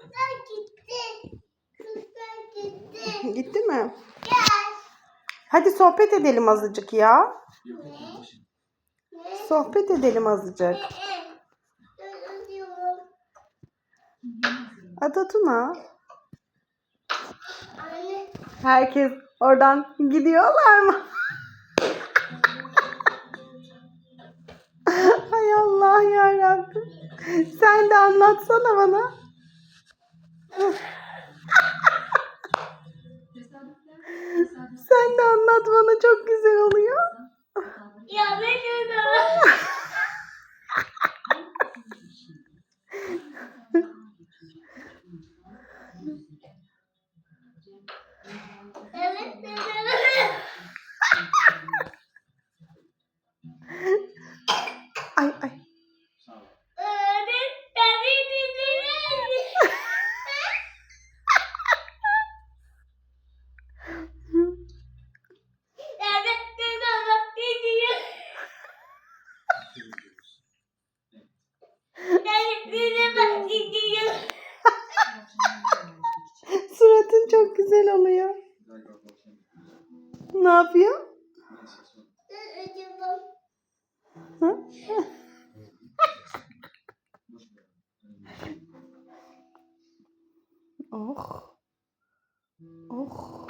Kızlar gitti. Kızlar gitti. Gitti mi? Gel. Hadi sohbet edelim azıcık ya. Ne? Sohbet edelim azıcık. Ben ödüyorum. Ada Tuna. Anne. Herkes oradan gidiyorlar mı? Hay Allah ya Rabbim. Sen de anlatsana bana. Sen de anlat bana çok güzel oluyor. Ya ben ödüyorum. Evet ödüyorum. Ay ay. Çok güzel oluyor. Ne yapıyor? Hı? Oh. Oh.